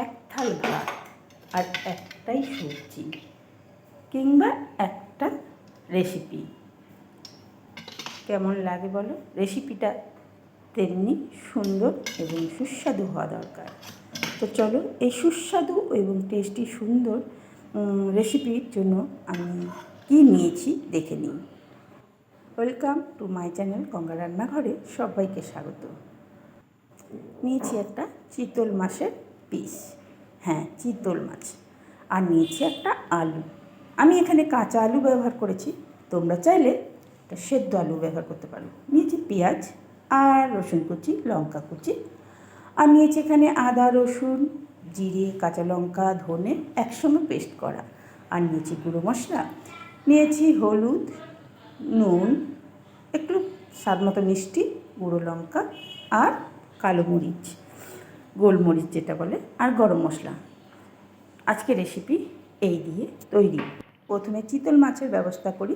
এক থাল ভাত আর একটাই সবজি কিংবা একটা রেসিপি কেমন লাগে বলো? রেসিপিটা তেমনি সুন্দর এবং সুস্বাদু হওয়া দরকার। তো চলো, এই সুস্বাদু এবং টেস্টি সুন্দর রেসিপির জন্য আমি কি নিয়েছি দেখে নিই। Welcome to my channel Ganga রান্নাঘরে সবাইকে স্বাগত। নিয়েছি একটা চিতল মাছের পিস হ্যাঁ চিতল মাছ। আর নিয়েছি একটা আলু। আমি এখানে কাঁচা আলু ব্যবহার করেছি। তোমরা চাইলে একটা সেদ্ধ আলু ব্যবহার করতে পারো। নিয়েছি পেঁয়াজ আর রসুন কুচি, লঙ্কা কুচি। আর নিয়েছি এখানে আদা, রসুন, জিরে, কাঁচা লঙ্কা, ধনে একসঙ্গে পেস্ট করা। আর নিয়েছি গুঁড়ো মশলা। নিয়েছি হলুদ, নুন, একটু স্বাদ মতো মিষ্টি, গুঁড়ো লঙ্কা আর কালো মরিচ। গোলমরিচ যেটা বলে, আর গরম মশলা। আজকে রেসিপি এই দিয়ে তৈরি। প্রথমে চিতল মাছের ব্যবস্থা করি।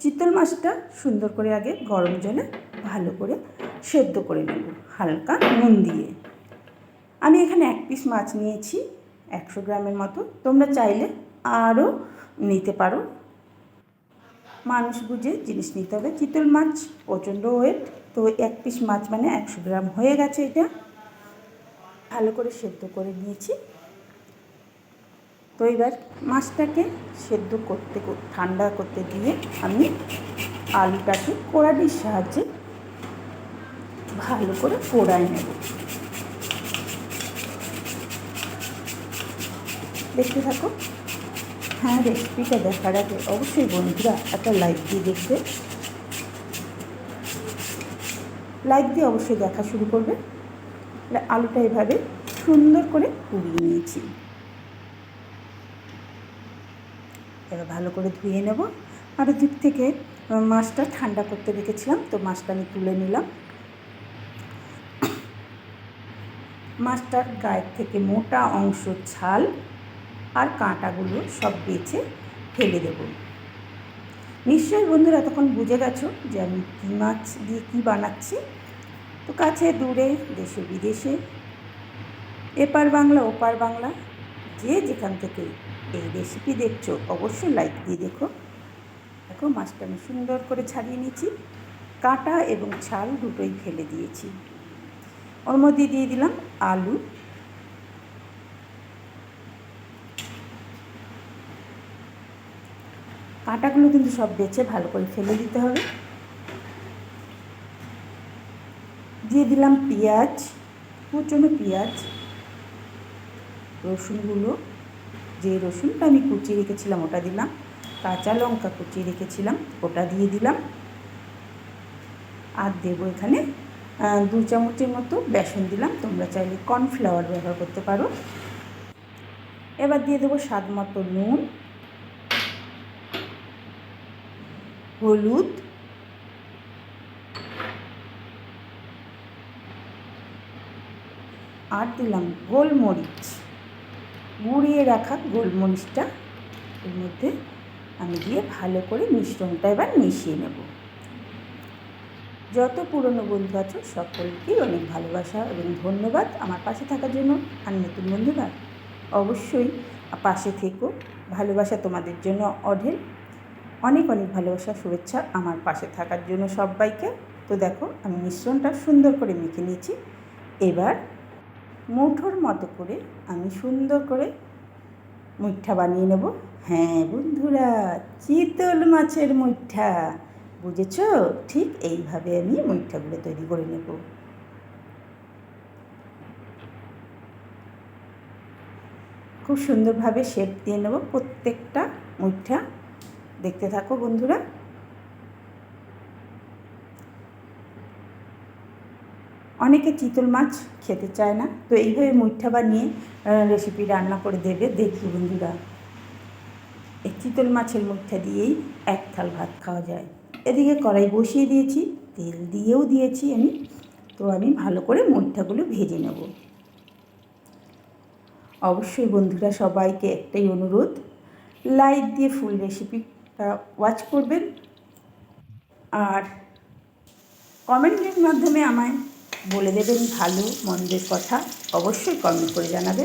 চিতল মাছটা সুন্দর করে আগে গরম জলে ভালো করে সেদ্ধ করে নেব, হালকা নুন দিয়ে। আমি এখানে এক পিস মাছ নিয়েছি, একশো গ্রামের মতো। তোমরা চাইলে আরও নিতে পারো। মানুষ বুঝে জিনিস নিতে হবে। চিতল মাছ প্রচণ্ড ওয়েট তো এক পিস মাছ মানে একশো গ্রাম হয়ে গেছে এটা। ভালো করে সেদ্ধ করে নিয়েছি। তো এবার মাছটাকে সেদ্ধ করতে ঠান্ডা করতে দিয়ে আমি আলুটাকে কোড়াটির সাহায্যে ভালো করে কোড়ায় নেব। দেখতে থাকো। হ্যাঁ রেসিপিটা দেখার আগে অবশ্যই বন্ধুরা একটা লাইক দিয়ে দেখবে। লাইক দিয়ে অবশ্যই দেখা শুরু করবে। আলুটা এভাবে সুন্দর করে পুড়িয়ে নিয়েছি। এবার ভালো করে ধুয়ে নেব। আর দিক থেকে মাছটা ঠান্ডা করতে রেখেছিলাম, তো মাছটা আমি তুলে নিলাম। মাছটার গায়ের থেকে মোটা অংশ ছাল আর কাঁটাগুলো সব বেছে ফেলে দেব। নিশ্চয়ই বন্ধুরা তখন বুঝে গেছো যে আমি কী মাছ দিয়ে কী বানাচ্ছি। তো কাছে, দূরে, দেশে, বিদেশে। এপার বাংলা, ওপার বাংলা, যে যেখান থেকে এই রেসিপি দেখছ, অবশ্যই লাইক দিয়ে দেখো। দেখো, মাছটা আমি সুন্দর করে ছাড়িয়ে নিয়েছি। কাঁটা এবং ছাল দুটোই ফেলে দিয়েছি। ওর মধ্যে দিয়ে দিলাম আলু। কাঁটাগুলো কিন্তু সব বেছে ভালো করে ফেলে দিতে হবে। দিয়ে দিলাম পেঁয়াজ, কুচনো পেঁয়াজ, রসুনগুলো, যে রসুনটা আমি কুচিয়ে রেখেছিলাম ওটা দিলাম, কাঁচা লঙ্কা কুচিয়ে রেখেছিলাম, ওটা দিয়ে দিলাম। আর দেবো এখানে দু চামচের মতো বেসন দিলাম, তোমরা চাইলে কর্নফ্লাওয়ার ব্যবহার করতে পারো। এবার দিয়ে দেবো স্বাদ মতো নুন, হলুদ আর দিলাম গোলমরিচ। গুঁড়িয়ে রাখা গোলমরিচটা এর মধ্যে আমি দিয়ে ভালো করে মিশ্রণটা এবার মিশিয়ে নেব। যত পুরনো বন্ধু আছো সকলকেই অনেক ভালোবাসা এবং ধন্যবাদ আমার পাশে থাকার জন্য। আর নতুন বন্ধুরা, অবশ্যই পাশে থেকো। ভালোবাসা তোমাদের জন্য অঢেল। অনেক অনেক ভালোবাসা, শুভেচ্ছা আমার পাশে থাকার জন্য সবাইকে। তো দেখো, আমি মিশ্রণটা সুন্দর করে মেখে নিয়েছি। এবার মুঠোর মতো করে আমি সুন্দর করে মুঠা বানিয়ে নেব। হ্যাঁ বন্ধুরা, চিতল মাছের মুঠা বুঝেছ? ঠিক এইভাবে আমি মুইঠাগুলো তৈরি করে নেব। খুব সুন্দরভাবে শেপ দিয়ে নেব প্রত্যেকটা মুইঠা। দেখতে থাকো বন্ধুরা। অনেকে চিতল মাছ খেতে চায় না। তো এইভাবে মুইঠা বানিয়ে রেসিপি রান্না করে দেবে। দেখি বন্ধুরা। এই চিতল মাছের মুইঠা দিয়েই এক থাল ভাত খাওয়া যায়। এদিকে কড়াই বসিয়ে দিয়েছি। তেল দিয়েও দিয়েছি আমি। তো আমি ভালো করে মুইঠাগুলো ভেজে নেব। অবশ্যই বন্ধুরা সবাইকে একটাই অনুরোধ, লাইক দিয়ে ফুল রেসিপিটা ওয়াচ করবেন। আর কমেন্টের মাধ্যমে আমায় বলে দেবেন ভালো মন্দের কথা অবশ্যই কমেন্ট করে জানাবে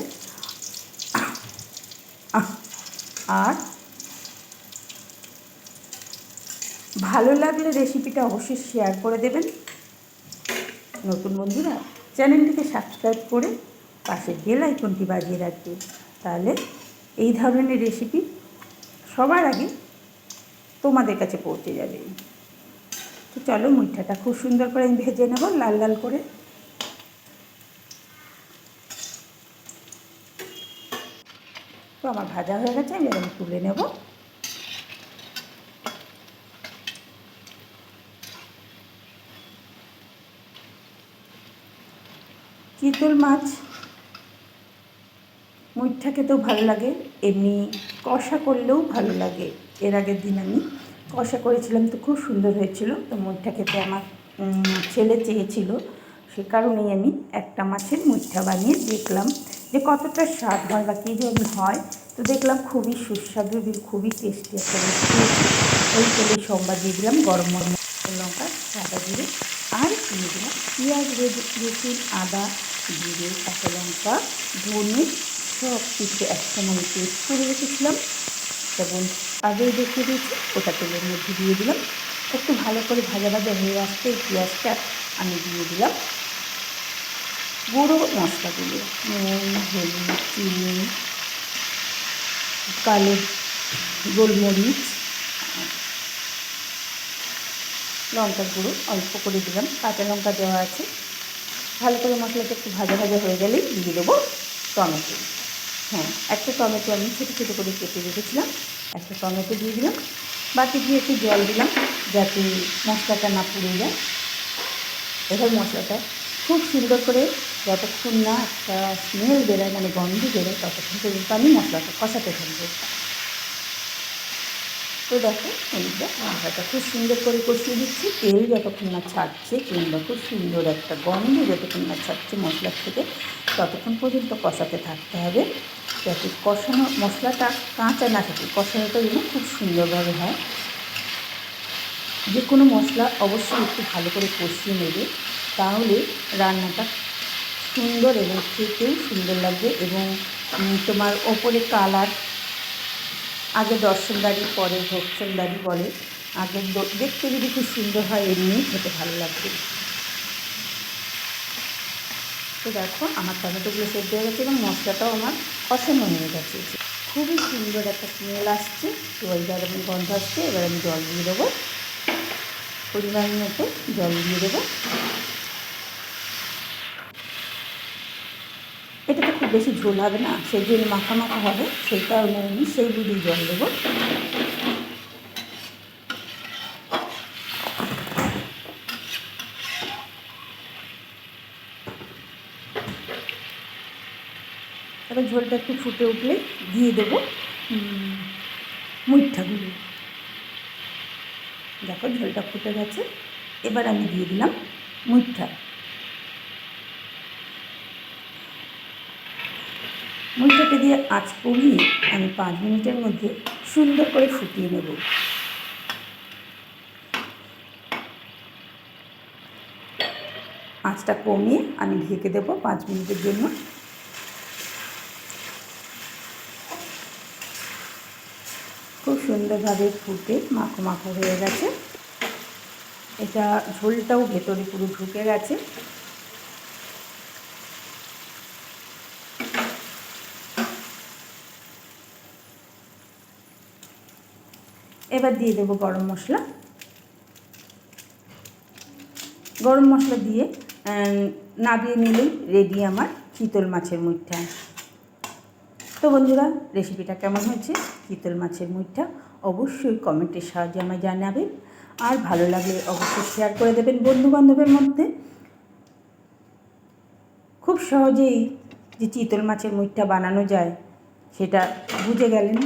আহ, আর ভালো লাগলে রেসিপিটা অবশ্যই শেয়ার করে দেবেন। নতুন বন্ধুরা চ্যানেলটিকে সাবস্ক্রাইব করে পাশে বেল আইকনটি বাজিয়ে রাখবে। তাহলে এই ধরনের রেসিপি সবার আগে তোমাদের কাছে পৌঁছে যাবে। তো চলো মুইঠাটা খুব সুন্দর করে আমি ভেজে নেব, লাল লাল করে। তো আমার ভাজা হয়ে গেছে, আমি এবার তুলে নেব। চিতল মাছ মুইঠা খেতেও ভালো লাগে, এমনি কষা করলেও ভালো লাগে, এর আগের দিন আমি কষা করেছিলাম তো খুব সুন্দর হয়েছিল। তো মুইঠা খেতে আমার ছেলে চেয়েছিল। সে কারণেই আমি একটা মাছের মুইঠা বানিয়ে দেখলাম যে কতটা স্বাদ হয় বা কী যেমন হয়। তো দেখলাম খুবই সুস্বাদু এবং খুবই টেস্টি একটা ওই তেলে সোমবার দিয়ে দিলাম, গরম গরম লঙ্কা, সাদা জিরে আর দিয়ে দিলাম পেঁয়াজ, রসুন, আদা, জিরে, কাঁচা লঙ্কা, ধনে, সব কিছু একসঙ্গে পেস্ট করে রেখেছিলাম। যেমন আগেই দেখিয়ে দিয়েছি, ওটা তেলের মধ্যে দিয়ে দিলাম। একটু ভালো করে ভাজা ভাজা হয়ে আসতে এই পেঁয়াজটা আমি দিয়ে দিলাম। গুঁড়ো মশলাগুলো, নুন, হলুদ, চিনি, কালো গোলমরিচ, লঙ্কার গুঁড়ো অল্প করে দিলাম, কাঁচা লঙ্কা দেওয়া আছে। ভালো করে মশলাটা একটু ভাজা ভাজা হয়ে গেলেই দিয়ে দেবো টমেটো। হ্যাঁ একটা টমেটো আমি ছোটো ছোটো করে কেটে রেখেছিলাম, একটা টমেটো দিয়ে দিলাম, বাকি দিয়ে একটু জল দিলাম যাতে মশলাটা না পুড়ে যায়। এবার মশলাটা খুব সুন্দর করে যতক্ষণ না একটা স্মেল বেরোয় মানে গন্ধ বেরোয়, ততক্ষণ পর্যন্ত আমি মশলাটা কষাতে থাকব। তো দেখো এইটা মশলাটা খুব সুন্দর করে কষিয়ে দিচ্ছি। তেল যতক্ষণ না ছাড়ছে কিংবা খুব সুন্দর একটা গন্ধ যতক্ষণ না ছাড়ছে মশলার থেকে, ততক্ষণ পর্যন্ত কষাতে থাকতে হবে। যাতে কষানো মশলাটা কাঁচা না থাকে, কষানোটা যেন খুব সুন্দরভাবে হয়। যে কোনো মশলা অবশ্যই একটু ভালো করে কষিয়ে নেবে, তাহলে রান্নাটা সুন্দর এবং খেতেও সুন্দর লাগবে এবং তোমার ওপরে কালার আগে দর্শনদারি পরে ভোগচন্দারি বলে। আগে দেখতে যদি খুব সুন্দর হয়, এমনি খেতে ভালো লাগবে। তো দেখো, আমার টমেটোগুলো সেদ্ধ হয়ে গেছে এবং মশলাটাও আমার কষানো হয়ে গেছে। খুবই সুন্দর একটা স্মেল আসছে। তো এবার আমি গন্ধ আসছে, এবার আমি জল দিয়ে দেবো। পরিমাণ মতো জল দিয়ে দেবো এটা তো খুব বেশি ঝোল হবে না, সেই জন্য মাখা মাখা হবে, সেই কারণে আমি সেই বুঝেই জল দেবো। এবার ঝোলটা একটু ফুটে উঠলে দিয়ে দেবো মুইঠাগুলো দেখো ঝোলটা ফুটে গেছে, এবার আমি দিয়ে দিলাম মুইঠা মুইঠাটা দিয়ে আঁচ কমিয়ে আমি পাঁচ মিনিটের মধ্যে সুন্দর করে ফুটিয়ে নেব। আঁচটা কমিয়ে আমি ঢেকে দেবো পাঁচ মিনিটের জন্য। খুব সুন্দরভাবে ফুটে মাখো মাখো হয়ে গেছে। এটা ঝোলটাও ভেতরে পুরো ঢুকে গেছে। এবার দিয়ে দেবো গরম মশলা। গরম মশলা দিয়ে নাবিয়ে নিলেই রেডি আমার চিতল মাছের মুইঠা। তো বন্ধুরা রেসিপিটা কেমন হয়েছে? চিতল মাছের মুইঠা অবশ্যই কমেন্টের সাহায্যে আমায় জানাবেন। আর ভালো লাগলে অবশ্যই শেয়ার করে দেবেন বন্ধু বান্ধবের মধ্যে। খুব সহজেই যে চিতল মাছের মুইঠা বানানো যায়, সেটা বুঝে গেলেন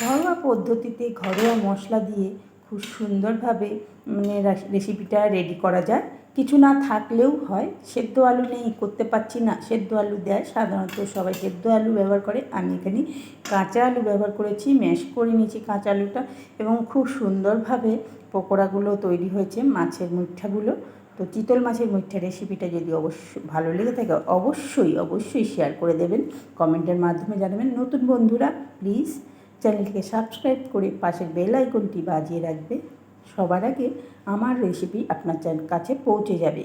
ঘরোয়া পদ্ধতিতে ঘরোয়া মশলা দিয়ে খুব সুন্দরভাবে মানে রেসিপিটা রেডি করা যায়। কিছু না থাকলেও হয়। সেদ্ধ আলু নেই, করতে পারছি না। সেদ্ধ আলু দেয়। সাধারণত সবাই সেদ্ধ আলু ব্যবহার করে। আমি এখানে কাঁচা আলু ব্যবহার করেছি ম্যাশ করে নিয়েছি কাঁচা আলুটা এবং খুব সুন্দরভাবে পকোড়াগুলো তৈরি হয়েছে মাছের মুঠাগুলো। তো চিতল মাছের মুঠা রেসিপিটা যদি অবশ্য ভালো লেগে থাকে, অবশ্যই অবশ্যই শেয়ার করে দেবেন। কমেন্টের মাধ্যমে জানাবেন। নতুন বন্ধুরা প্লিজ চ্যানেলটিকে সাবস্ক্রাইব করে পাশের বেল আইকনটি বাজিয়ে রাখবে। সবার আগে আমার রেসিপি আপনার কাছে পৌঁছে যাবে।